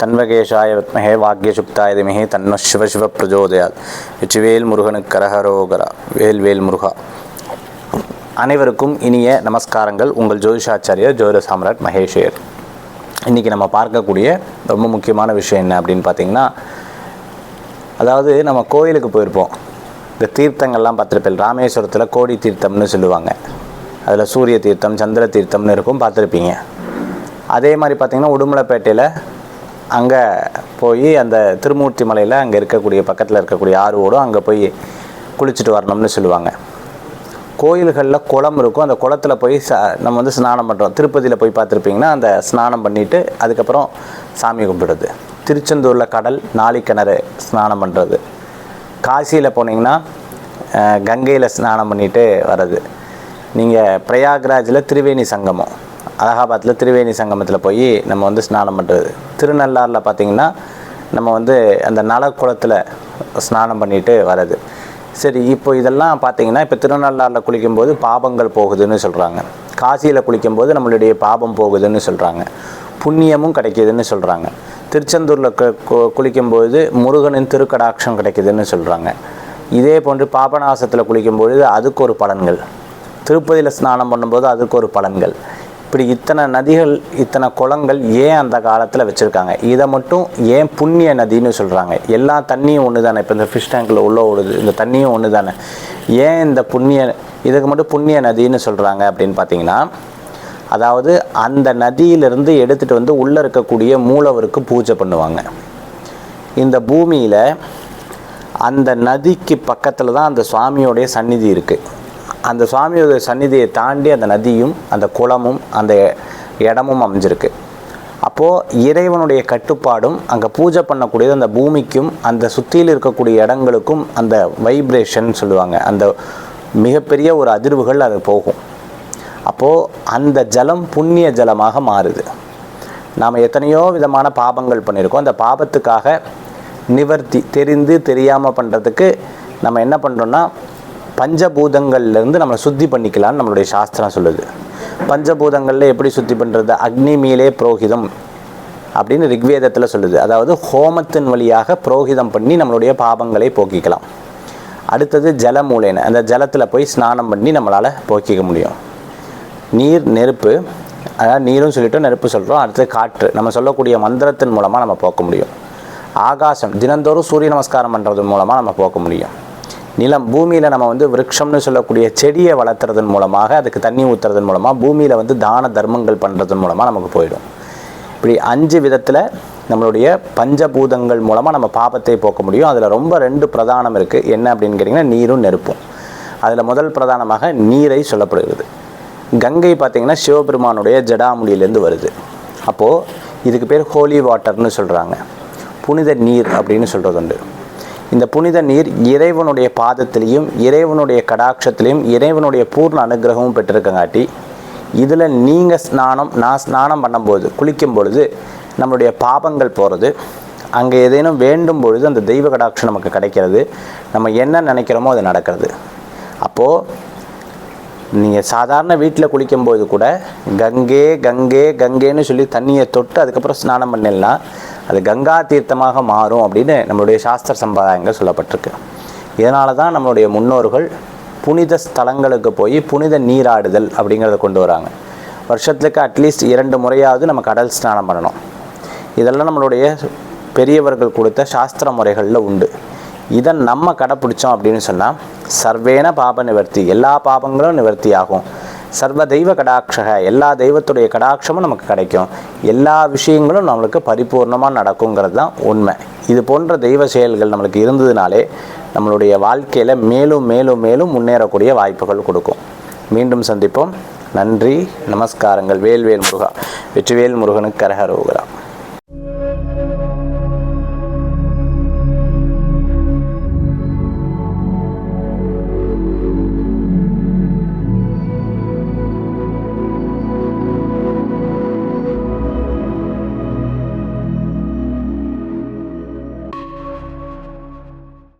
தன்வகேஷாய வத்மகே வாக்கியசுக்தாய திமஹே தன்ன சிவ சிவ பிரஜோதயாத். வெற்றிவேல் முருகனுக்கு கரஹரோகரா. வேல் வேல் முருகா. அனைவருக்கும் இனிய நமஸ்காரங்கள். உங்கள் ஜோதிஷாச்சாரியர் ஜோதிட சாம்ராட் மகேஷேர் இன்றைக்கி நம்ம பார்க்கக்கூடிய ரொம்ப முக்கியமான விஷயம் என்ன அப்படின்னு பார்த்தீங்கன்னா அதாவது நம்ம கோயிலுக்கு போயிருப்போம். இந்த தீர்த்தங்கள்லாம் பார்த்துருப்பேன். ராமேஸ்வரத்தில் கோடி தீர்த்தம்னு சொல்லுவாங்க. அதில் சூரிய தீர்த்தம் சந்திர தீர்த்தம்னு இருக்கும் பார்த்துருப்பீங்க. அதே மாதிரி பார்த்திங்கன்னா உடுமலைப்பேட்டையில் அங்கே போய் அந்த திருமூர்த்தி மலையில் அங்கே இருக்கக்கூடிய பக்கத்தில் இருக்கக்கூடிய ஆறு ஓடும் அங்கே போய் குளிச்சுட்டு வரணும்னு சொல்லுவாங்க. கோயில்களில் குளம் இருக்கும். அந்த குளத்தில் போய் ச நம்ம வந்து ஸ்நானம் பண்ணுறோம் திருப்பதியில் போய் பார்த்துருப்பீங்கன்னா அந்த ஸ்நானம் பண்ணிவிட்டு அதுக்கப்புறம் சாமி கும்பிடுறது. திருச்செந்தூரில் கடல் நாளிக்கிணறு ஸ்நானம் பண்ணுறது காசியில் போனீங்கன்னா கங்கையில் ஸ்நானம் பண்ணிவிட்டு வர்றது. நீங்கள் பிரயாக்ராஜில் திரிவேணி சங்கமம். அலகாபாத்தில் திரிவேணி சங்கமத்தில் போய் நம்ம வந்து ஸ்நானம் பண்ணுறது திருநள்ளாறில் பார்த்தீங்கன்னா நம்ம வந்து அந்த நலக்குளத்தில் ஸ்நானம் பண்ணிட்டு வர்றது. சரி இப்போ இதெல்லாம் பார்த்தீங்கன்னா இப்போ திருநள்ளாறில் குளிக்கும்போது பாபங்கள் போகுதுன்னு சொல்கிறாங்க காசியில் குளிக்கும்போது நம்மளுடைய பாபம் போகுதுன்னு சொல்கிறாங்க புண்ணியமும் கிடைக்கிதுன்னு சொல்கிறாங்க திருச்செந்தூரில் குளிக்கும்போது முருகனின் திருக்கடாட்சம் கிடைக்குதுன்னு சொல்கிறாங்க இதே போன்று பாபநாசத்தில் குளிக்கும்பொழுது அதுக்கு ஒரு பலன்கள். திருப்பதியில் ஸ்நானம் பண்ணும்போது அதுக்கு ஒரு பலன்கள். இப்படி இத்தனை நதிகள் இத்தனை குளங்கள் ஏன் அந்த காலத்தில் வச்சுருக்காங்க? இதை மட்டும் ஏன் புண்ணிய நதின்னு சொல்கிறாங்க எல்லா தண்ணியும் ஒன்று தானே இப்போ இந்த ஃபிஷ் டேங்கில் உள்ள ஓடுது இந்த தண்ணியும் ஒன்று தானே ஏன் இந்த புண்ணிய இதுக்கு மட்டும் புண்ணிய நதின்னு சொல்கிறாங்க அப்படின்னு பார்த்தீங்கன்னா அதாவது அந்த நதியிலிருந்து எடுத்துகிட்டு வந்து உள்ளே இருக்கக்கூடிய மூலவருக்கு பூஜை பண்ணுவாங்க. இந்த பூமியில் அந்த நதிக்கு பக்கத்தில் தான் அந்த சுவாமியோடைய சந்நிதி இருக்குது அந்த சுவாமியோட சந்நிதியை தாண்டி அந்த நதியும் அந்த குளமும் அந்த இடமும் அமைஞ்சிருக்கு. அப்போது இறைவனுடைய கட்டுப்பாடும் அங்கே பூஜை பண்ணக்கூடியது அந்த பூமிக்கும் அந்த சுற்றியில் இருக்கக்கூடிய இடங்களுக்கும் அந்த வைப்ரேஷன் சொல்லுவாங்க. அந்த மிகப்பெரிய ஒரு அதிர்வுகள் அது போகும். அப்போது அந்த ஜலம் புண்ணிய ஜலமாக மாறுது. நாம் எத்தனையோ விதமான பாபங்கள் பண்ணியிருக்கோம். அந்த பாபத்துக்காக நிவர்த்தி தெரிந்து தெரியாமல் பண்ணுறதுக்கு நம்ம என்ன பண்ணுறோன்னா பஞ்சபூதங்கள்லேருந்து நம்மளை சுத்தி பண்ணிக்கலாம்னு நம்மளுடைய சாஸ்திரம் சொல்லுது. பஞ்சபூதங்களில் எப்படி சுத்தி பண்ணுறது அக்னி மீலே புரோகிதம் அப்படின்னு ரிக்வேதத்தில் சொல்லுது. அதாவது ஹோமத்தின் வழியாக புரோகிதம் பண்ணி நம்மளுடைய பாபங்களை போக்கிக்கலாம். அடுத்தது ஜலமூலேன. அந்த ஜலத்தில் போய் ஸ்நானம் பண்ணி நம்மளால் போக்கிக்க முடியும். நீர் நெருப்பு அதாவது நீரும் சொல்லிட்டோம் நெருப்பு சொல்கிறோம் அடுத்து காற்று. நம்ம சொல்லக்கூடிய மந்திரத்தின் மூலமாக நம்ம போக்க முடியும். ஆகாசம். தினந்தோறும் சூரிய நமஸ்காரம் பண்ணுறது மூலமாக நம்ம போக்க முடியும். நிலம் பூமியில் நம்ம வந்து விருட்சம்னு சொல்லக்கூடிய செடியை வளர்த்துறதன் மூலமாக அதுக்கு தண்ணி ஊற்றுறதன் மூலமாக பூமியில் வந்து தான தர்மங்கள் பண்ணுறதன் மூலமாக நமக்கு போயிடும். இப்படி அஞ்சு விதத்தில் நம்மளுடைய பஞ்சபூதங்கள் மூலமாக நம்ம பாபத்தை போக்க முடியும். அதில் ரொம்ப ரெண்டு பிரதானம் இருக்குது என்ன அப்படின்னு கேட்டிங்கன்னா நீரும் நெருப்பும். அதில் முதல் பிரதானமாக நீரை சொல்லப்படுகிறது. கங்கை பார்த்திங்கன்னா சிவபெருமானுடைய ஜடாமுடியிலேருந்து வருது. அப்போது இதுக்கு பேர் ஹோலி வாட்டர்னு சொல்கிறாங்க புனித நீர் அப்படின்னு சொல்கிறது உண்டு இந்த புனித நீர் இறைவனுடைய பாதத்திலையும் இறைவனுடைய கடாட்சத்திலையும் இறைவனுடைய பூர்ண அனுகிரகமும் பெற்றிருக்கங்காட்டி இதில் நீங்கள் ஸ்நானம் நான் ஸ்நானம் பண்ணும்போது குளிக்கும் பொழுது நம்மளுடைய பாபங்கள் போகிறது அங்கே ஏதேனும் வேண்டும் பொழுது அந்த தெய்வ கடாட்சம் நமக்கு கிடைக்கிறது நம்ம என்ன நினைக்கிறோமோ அது நடக்கிறது. அப்போது நீங்கள் சாதாரண வீட்டில் குளிக்கும்போது கூட கங்கே கங்கே கங்கேன்னு சொல்லி தண்ணியை தொட்டு அதுக்கப்புறம் ஸ்நானம் பண்ணிடனா அது கங்கா தீர்த்தமாக மாறும் அப்படின்னு நம்மளுடைய சாஸ்திர சம்பிரதாயங்கள் சொல்லப்பட்டிருக்கு. இதனால தான் நம்மளுடைய முன்னோர்கள் புனித ஸ்தலங்களுக்கு போய் புனித நீராடுதல் அப்படிங்கிறத கொண்டு வராங்க. வருஷத்துக்கு அட்லீஸ்ட் இரண்டு முறையாவது நம்ம கடல் ஸ்நானம் பண்ணணும். இதெல்லாம் நம்மளுடைய பெரியவர்கள் கொடுத்த சாஸ்திர முறைகளில் உண்டு. இதை நம்ம கடைப்பிடிச்சோம் அப்படின்னு சொன்னால் சர்வேன பாப நிவர்த்தி எல்லா பாபங்களும் நிவர்த்தி ஆகும் சர்வ தெய்வ கடாட்சக எல்லா தெய்வத்துடைய கடாட்சமும் நமக்கு கிடைக்கும். எல்லா விஷயங்களும் நம்மளுக்கு பரிபூர்ணமாக நடக்குங்கிறது தான் உண்மை. இது போன்ற தெய்வ செயல்கள் நம்மளுக்கு இருந்ததுனாலே நம்மளுடைய வாழ்க்கையில் மேலும் மேலும் மேலும் முன்னேறக்கூடிய வாய்ப்புகள் கொடுக்கும். மீண்டும் சந்திப்போம். நன்றி. நமஸ்காரங்கள். வேல்வேல் முருகா. வெற்றிவேல் முருகனுக்கு கரகரோகரா